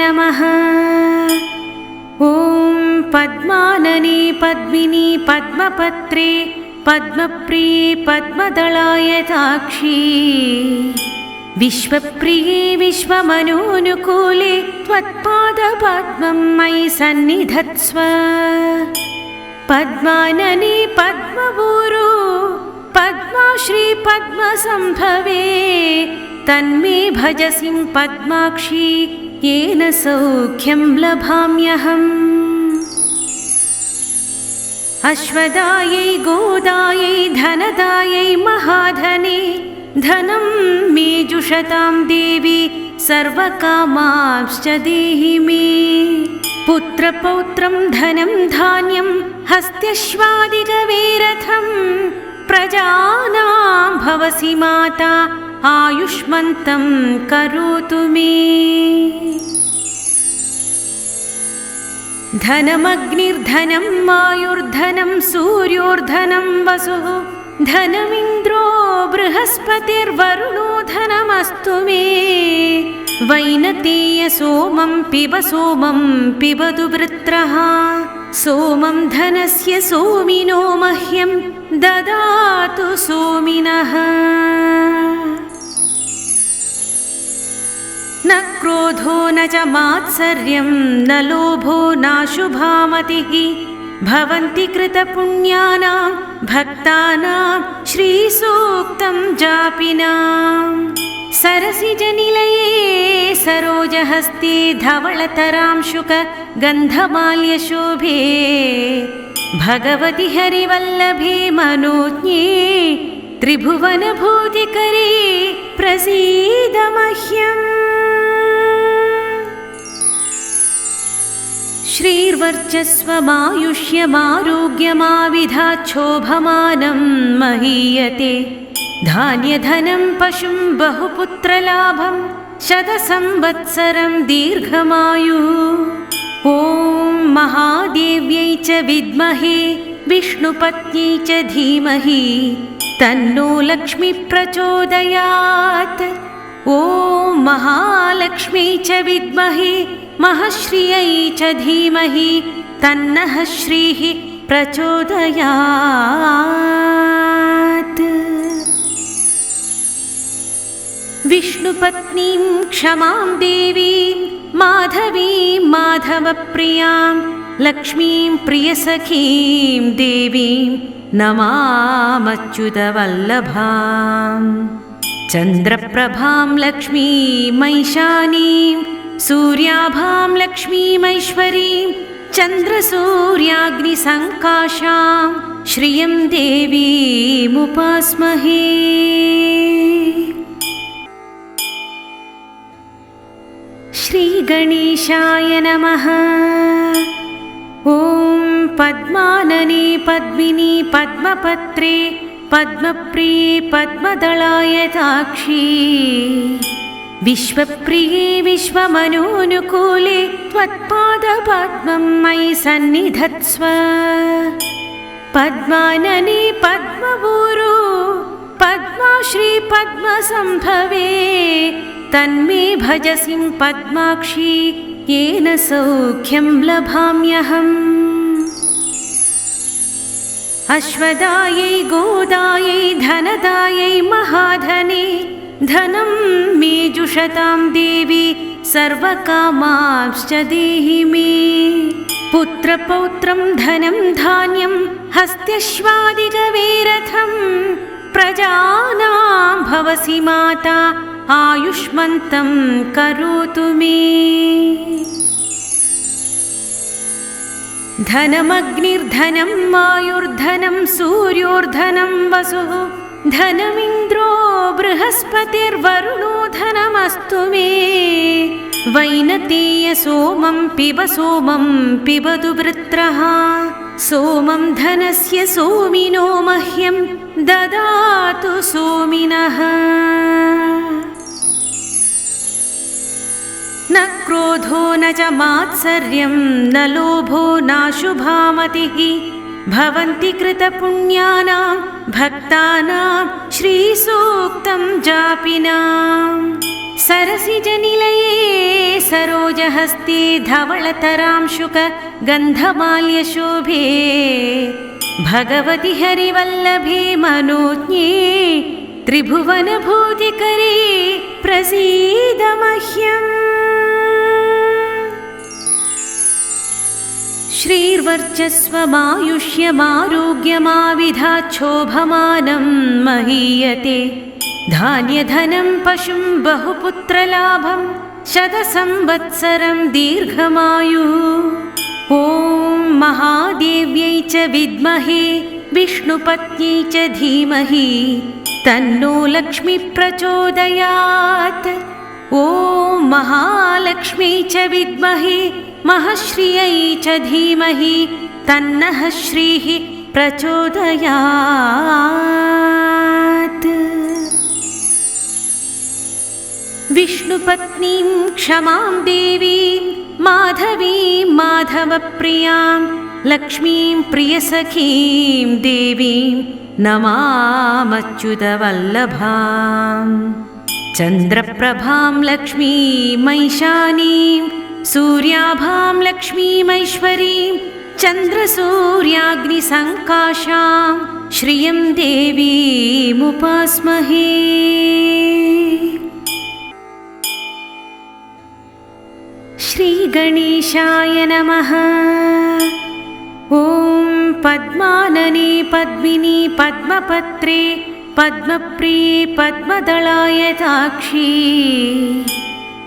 नमः। ॐ पद्मानने पद्मिनी पद्मपत्रे पद्मप्रिये पद्मदलाय ताक्षी विश्वप्रिये विश्वमनोनुकूले त्वत्पादपद्मं मयि सन्निधत्स्व। पद्मानने पद्मपूरो पद्माश्री पद्मसम्भवे तन्मे भजसिं पद्माक्षी येन सौख्यं लभाम्यहम्। अश्वदायै गोदायै धनदायै महाधने धनं मे जुषतां देवी सर्वकामांश्च देहि मे। पुत्रपौत्रं धनं धान्यं हस्त्यश्वादिगवेरथं प्रजानां भवसि माता आयुष्मन्तं करोतु मे। धनमग्निर्धनं वायुर्धनं सूर्योर्धनं वसुः। धनमिन्द्रो बृहस्पतिर्वरुणो धनमस्तु मे। वैनतेय सोमं पिब सोमं पिबतु वृत्रः। सोमं धनस्य सोमिनो मह्यं ददातु सोमिनः न क्रोधो न च मात्सर्यं न लोभो नाशुभामतिः भवन्ति कृतपुण्यानां भक्तानां श्रीसूक्तं जापिनाम् सरसिजनिलये सरोजहस्ते धवळतरां शुक गन्धमाल्यशोभे। भगवति हरिवल्लभे मनोज्ञे त्रिभुवनभूतिकरे प्रसीद श्रीर्वर्चस्वमायुष्यमारोग्यमाविधाच्छोभमानं महीयते। धान्यधनं पशुं बहुपुत्रलाभं शतसंवत्सरं दीर्घमायुः। ॐ महादेव्यै च विद्महे विष्णुपत्न्यै च धीमहि तन्नो लक्ष्मी प्रचोदयात्। ॐ महालक्ष्मी च विद्महे महश्रियै च धीमहि तन्नः श्रीः प्रचोदयात्। विष्णुपत्नीं क्षमां देवीं माधवीं माधवप्रियां लक्ष्मीं प्रियसखीं देवीं नमामच्युतवल्लभाम् चन्द्रप्रभां लक्ष्मीमैशानीं सूर्याभां लक्ष्मीमैश्वरीं चन्द्रसूर्याग्निसङ्काशां श्रियं देवीमुपास्महे श्रीगणेशाय नमः। ॐ पद्मानने पद्मिनी पद्मपत्रे पद्मप्रिये पद्मदलाय ताक्षी विश्वप्रिये विश्वमनोनुकूले त्वत्पादपद्मं मयि सन्निधत्स्व। पद्मानने पद्मपूरो पद्माश्री पद्मसम्भवे तन्मे भजसिं पद्माक्षी येन सौख्यं लभाम्यहम्। अश्वदायै गोदायै धनदायै महाधने धनं मे जुषतां देवी सर्वकामांश्च देहि मे। पुत्रपौत्रं धनं धान्यं हस्त्यश्वादिगवेरथं प्रजानां भवसि माता आयुष्मन्तं करोतु मे। धनमग्निर्धनं वायुर्धनं सूर्योर्धनं वसुः धनमिन्द्रो बृहस्पतिर्वरुणो धनमस्तु मे। वैनतेय सोमं पिब सोमं पिबतु वृत्रः। सोमं धनस्य सोमिनो मह्यं ददातु सोमिनः। न क्रोधो न च मात्सर्यं न लोभो नाशुभामतिः भवन्ति कृतपुण्यानां भक्तानां श्रीसूक्तं जापिनाम् सरसिजनिलये सरोजहस्ते धवळतरांशुक गन्धमाल्यशोभे। भगवति हरिवल्लभे मनोज्ञे त्रिभुवनभूतिकरे प्रसीद श्रीर्वर्चस्वमायुष्यमारोग्यमाविधाच्छोभमानं महीयते। धान्यधनं पशुं बहुपुत्रलाभं शतसंवत्सरं दीर्घमायुः। ॐ महादेव्यै च विद्महे विष्णुपत्न्यै च धीमहि तन्नो लक्ष्मी प्रचोदयात्। ॐ महालक्ष्मी च विद्महे महश्रियै च धीमहि तन्नः श्रीः प्रचोदयात्। विष्णुपत्नीं क्षमां देवीं माधवीं माधवप्रियां लक्ष्मीं प्रियसखीं देवीं नमामच्युतवल्लभाम् चन्द्रप्रभां लक्ष्मीमैशानीं सूर्याभां लक्ष्मीमैश्वरीं चन्द्रसूर्याग्निसङ्काशां श्रियं देवीमुपास्महे श्रीगणेशाय नमः। ॐ पद्मानने पद्मिनी पद्मपत्रे पद्मप्रिये पद्मदलाय ताक्षी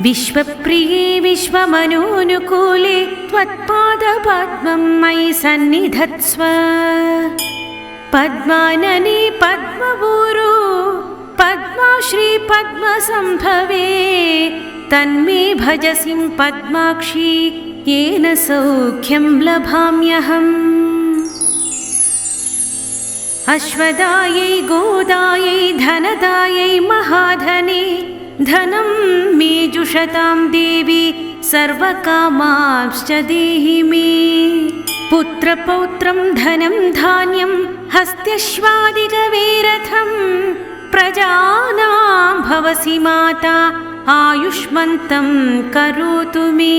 विश्वप्रिये विश्वमनोनुकूले त्वत्पादपद्मं मयि सन्निधत्स्व। पद्मानने पद्मभूरु पद्माश्री पद्मसम्भवे तन्मे भजसिं पद्माक्षी येन सौख्यं लभाम्यहम्। अश्वदायै गोदायै धनदायै महाधने धनं मे जुषतां देवी सर्वकामांश्च देहि मे। पुत्रपौत्रं धनं धान्यं हस्त्यश्वादिगवेरथं प्रजानां भवसि माता आयुष्मन्तं करोतु मे।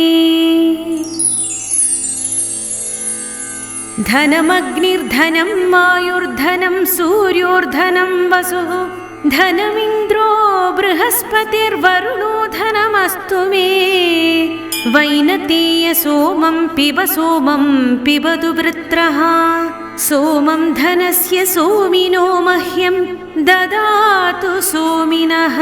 धनमग्निर्धनं वायुर्धनं सूर्योर्धनं वसुः धनमिन्द्रो बृहस्पतिर्वरुणो धनमस्तु मे। वैनतेय सोमं पिब सोमं पिबतु वृत्रः। सोमं धनस्य सोमिनो मह्यं ददातु सोमिनः।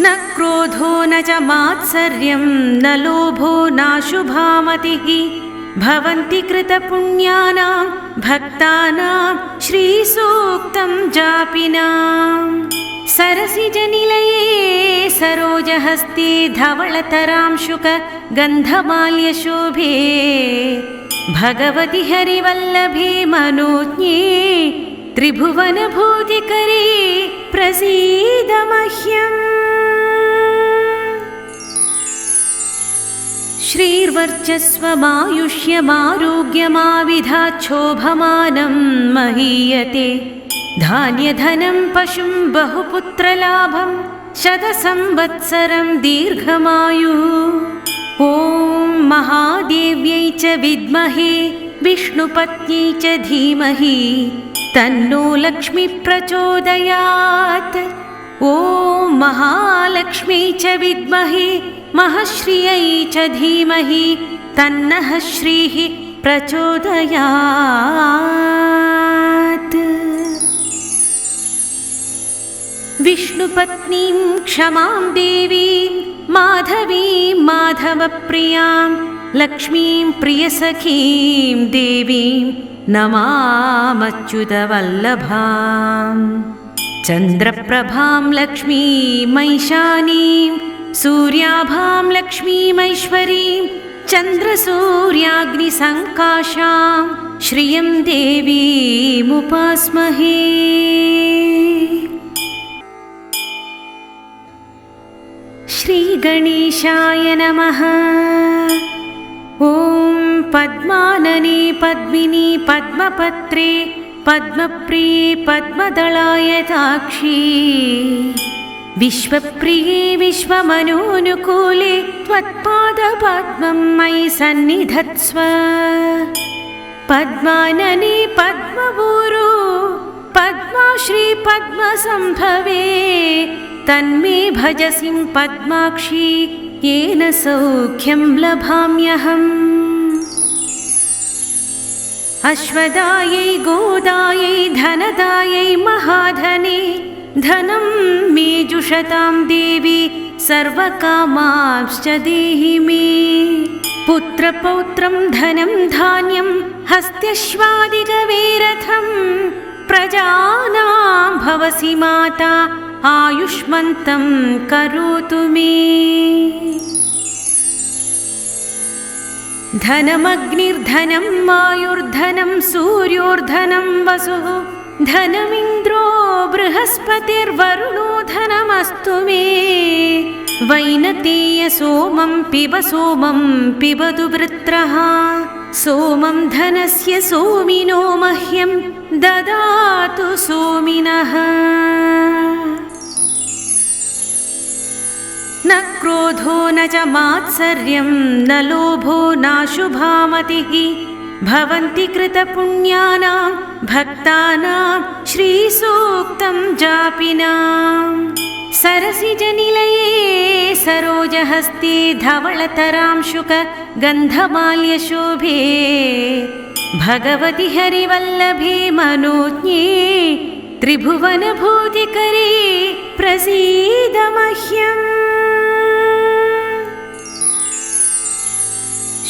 न क्रोधो न च मात्सर्यं न लोभो नाशुभामतिः भवन्ति कृतपुण्यानां भक्तानां श्रीसूक्तं जापिनाम् सरसिजनिलये सरोजहस्ते धवळतरांशुक गन्धमाल्यशोभे। भगवति हरिवल्लभे मनोज्ञे त्रिभुवनभूतिकरे प्रसीद श्रीर्वर्चस्वमायुष्यमारोग्यमाविधाच्छोभमानं महीयते। धान्यधनं पशुं बहुपुत्रलाभं शतसंवत्सरं दीर्घमायुः। ॐ महादेव्यै च विद्महे विष्णुपत्न्यै च धीमहि तन्नो लक्ष्मी प्रचोदयात्। ॐ महालक्ष्मी च विद्महे महश्रियै च धीमहि तन्नः श्रीः प्रचोदयात्। विष्णुपत्नीं क्षमां देवीं माधवीं माधवप्रियां लक्ष्मीं प्रियसखीं देवीं नमामच्युतवल्लभाम् चन्द्रप्रभां लक्ष्मीमैशानीं सूर्याभां लक्ष्मीमैश्वरीं चन्द्रसूर्याग्निसङ्काशां श्रियं देवीमुपास्महे श्रीगणेशाय नमः। ॐ पद्मानने पद्मिनी पद्मपत्रे पद्मप्रिये पद्मदलायताक्षी विश्वप्रिये विश्वमनोनुकूले त्वत्पादपद्मं मयि सन्निधत्स्व। पद्मानने पद्मपूरु पद्माश्री पद्मसम्भवे तन्मे भजसिं पद्माक्षी येन सौख्यं लभाम्यहम्। अश्वदायै गोदायै धनदायै महाधने धनं मे जुषतां देवी सर्वकामांश्च देहि मे। पुत्रपौत्रं धनं धान्यं हस्त्यश्वादिगवेरथं प्रजानां भवसि माता आयुष्मन्तं करोतु मे। धनमग्निर्धनं वायुर्धनं सूर्योर्धनं वसुः धनमिन्द्रो बृहस्पतिर्वरुणो धनमस्तु मे। वैनतेय सोमं पिब सोमं पिबतु वृत्रः। सोमं धनस्य सोमिनो मह्यं ददातु सोमिनः। न क्रोधो न च मात्सर्यं न लोभो नाशुभामतिः भवन्ति कृतपुण्यानां भक्तानां श्रीसूक्तं जापिनाम् सरसिजनिलये सरोजहस्ते धवळतरांशुक गन्धमाल्यशोभे। भगवति हरिवल्लभे मनोज्ञे त्रिभुवनभूतिकरे प्रसीद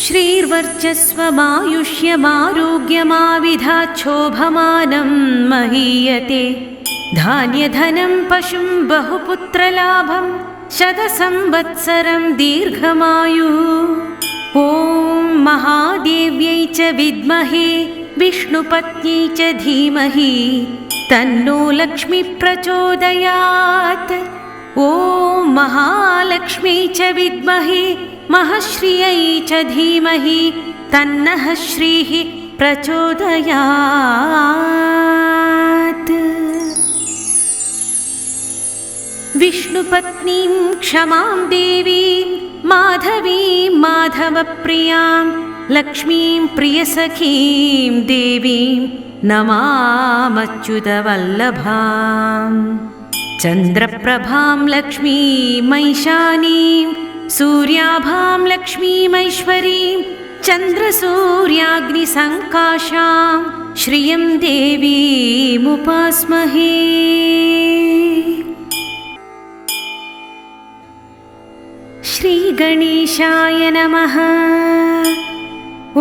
श्रीर्वर्चस्वमायुष्यमारोग्यमाविधाच्छोभमानं महीयते। धान्यधनं पशुं बहुपुत्रलाभं शतसंवत्सरं दीर्घमायुः। ॐ महादेव्यै च विद्महे विष्णुपत्न्यै च धीमहि तन्नो लक्ष्मी प्रचोदयात् ॐ महालक्ष्मी च विद्महे महश्रियै च धीमहि तन्नः श्रीः प्रचोदयात्। विष्णुपत्नीं क्षमां देवीं माधवीं माधवप्रियां लक्ष्मीं प्रियसखीं देवीं नमामच्युतवल्लभाम् चन्द्रप्रभां लक्ष्मीमैशानीं सूर्याभां लक्ष्मीमैश्वरीं चन्द्रसूर्याग्निसङ्काशां श्रियं देवीमुपास्महे श्रीगणेशाय नमः।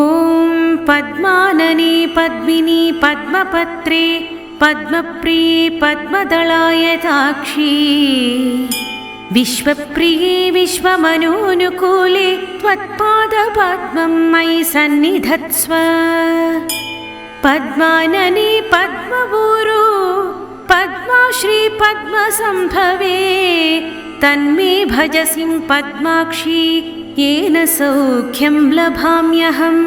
ॐ पद्मानने पद्मिनी पद्मपत्रे पद्मप्रिये पद्मदलायताक्षी विश्वप्रिये विश्वमनोनुकूले त्वत्पादपद्मं मयि सन्निधत्स्व। पद्मानने पद्मपूरु पद्माश्री पद्मसम्भवे तन्मे भजसिं पद्माक्षी येन सौख्यं लभाम्यहम्।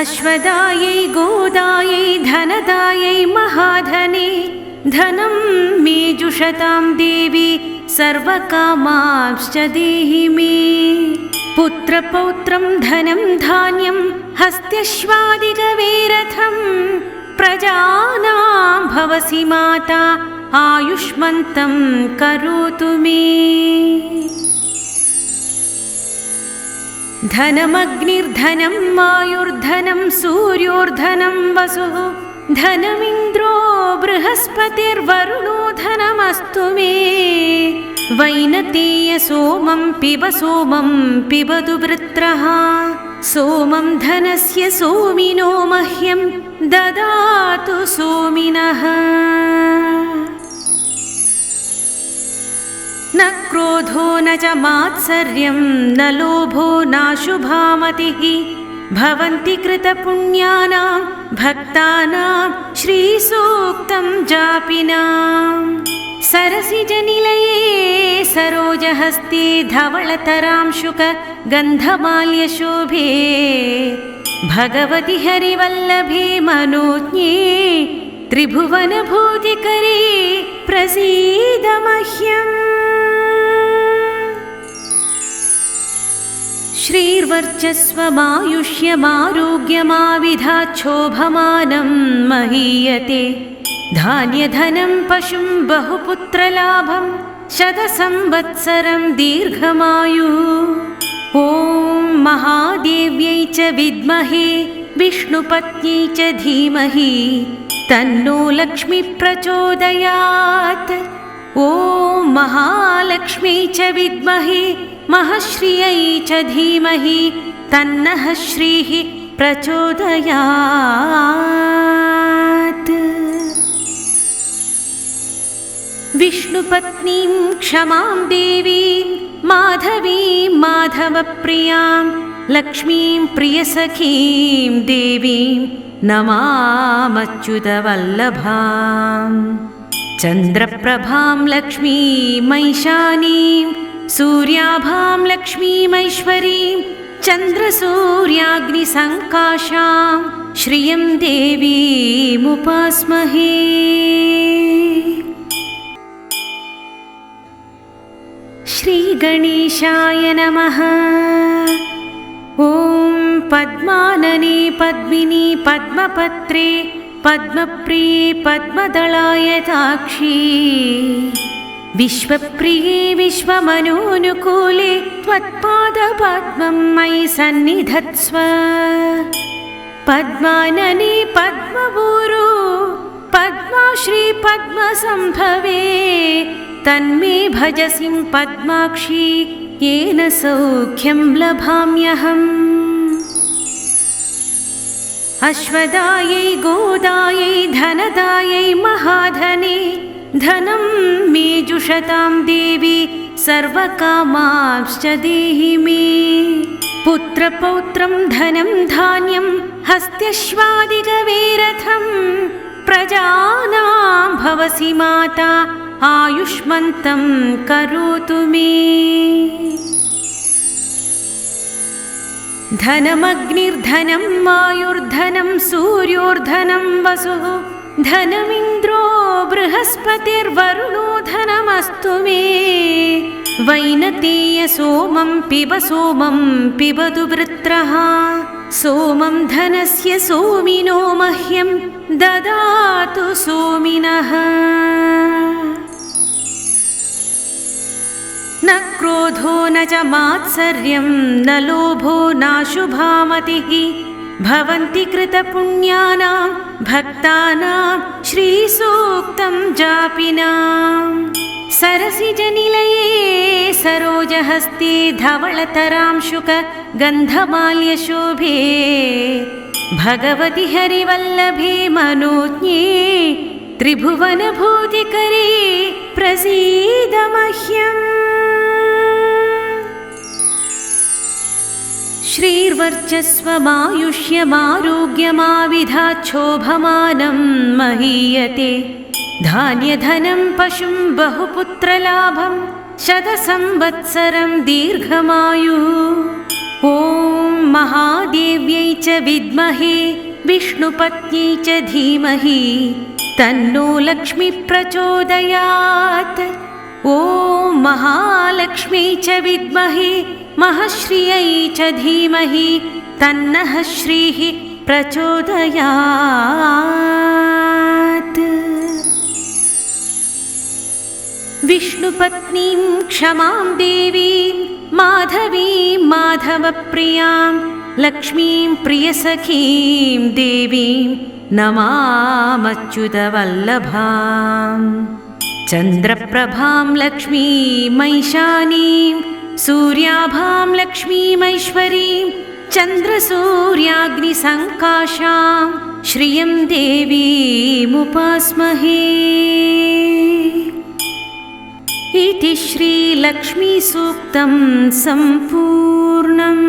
अश्वदायै गोदायै धनदायै महाधने धनं मे जुषतां देवी सर्वकामांश्च देहि मे। पुत्रपौत्रं धनं धान्यं हस्त्यश्वादिगवेरथं प्रजानां भवसि माता आयुष्मन्तं करोतु मे। धनमग्निर्धनं वायुर्धनं सूर्योर्धनं वसुः धनमिन्द्रो बृहस्पतिर्वरुणो धनमस्तु मे। वैनतेय सोमं पिब सोमं पिबतु वृत्रः। सोमं धनस्य सोमिनो मह्यं ददातु सोमिनः। न क्रोधो न च मात्सर्यं न लोभो नाशुभामतिः भवन्ति कृतपुण्यानां भक्तानां श्रीसूक्तं जापिनाम् सरसिजनिलये सरोजहस्ते धवळतरांशुक गन्धमाल्यशोभे। भगवति हरिवल्लभे मनोज्ञे त्रिभुवनभूतिकरे प्रसीद मह्यम् श्रीर्वर्चस्वमायुष्यमारोग्यमाविधाच्छोभमानं महीयते धान्यधनं पशुं बहुपुत्रलाभं शतसंवत्सरं दीर्घमायुः। ॐ महादेव्यै च विद्महे विष्णुपत्न्यै च धीमहि तन्नो लक्ष्मी प्रचोदयात्। ॐ महालक्ष्मी च विद्महे महश्रियै च धीमहि तन्नः श्रीः प्रचोदयात् विष्णुपत्नीं क्षमां देवीं माधवीं माधवप्रियां लक्ष्मीं प्रियसखीं देवीं नमामच्युतवल्लभाम्। चन्द्रप्रभां लक्ष्मीमैशानीं सूर्याभां लक्ष्मीमैश्वरीं चन्द्रसूर्याग्निसङ्काशां श्रियं देवीमुपास्महे श्रीगणेशाय नमः। ॐ पद्मानने पद्मिनी पद्मपत्रे पद्मप्रिये पद्मदलाय ताक्षी विश्वप्रिये विश्वमनोनुकूले त्वत्पादपद्मं मयि सन्निधत्स्व। पद्मानने पद्मभूरु पद्माश्री पद्मसम्भवे तन्मे भजसिं पद्माक्षी येन सौख्यं लभाम्यहम्। अश्वदायै गोदायै धनदायै महाधने धनं मे जुषतां देवी सर्वकामांश्च देहि मे। पुत्रपौत्रं धनं धान्यं हस्त्यश्वादिगवेरथं प्रजानां भवसि माता आयुष्मन्तं करोतु मे। धनमग्निर्धनं वायुर्धनं सूर्योर्धनं वसुः। धनमिन्द्रो बृहस्पतिर्वरुणो धनमस्तु मे। वैनतेय सोमं पिब सोमं पिबतु वृत्रः। सोमं धनस्य सोमिनो मह्यं ददातु सोमिनः न क्रोधो न च मात्सर्यं न लोभो नाशुभामतिः भवन्ति कृतपुण्यानां भक्तानां श्रीसूक्तं जापिनाम् सरसिजनिलये सरोजहस्ते धवळतरां शुक गन्धमाल्यशोभे। भगवति हरिवल्लभे मनोज्ञे त्रिभुवनभूतिकरे प्रसीद श्रीर्वर्चस्वमायुष्यमारोग्यमाविधाच्छोभमानं महीयते। धान्यधनं पशुं बहुपुत्रलाभं शतसंवत्सरं दीर्घमायुः। ॐ महादेव्यै च विद्महे विष्णुपत्न्यै च धीमहि तन्नो लक्ष्मी प्रचोदयात्। ॐ महालक्ष्मी च विद्महे महश्रियै च धीमहि तन्नः श्रीः प्रचोदयात्। विष्णुपत्नीं क्षमां देवीं माधवीं माधवप्रियां लक्ष्मीं प्रियसखीं देवीं नमामच्युतवल्लभाम् चन्द्रप्रभां लक्ष्मीमैशानीं सूर्याभां लक्ष्मीमैश्वरीं चन्द्रसूर्याग्निसङ्काशां श्रियं देवीमुपास्महे। इति श्रीलक्ष्मीसूक्तं सम्पूर्णम्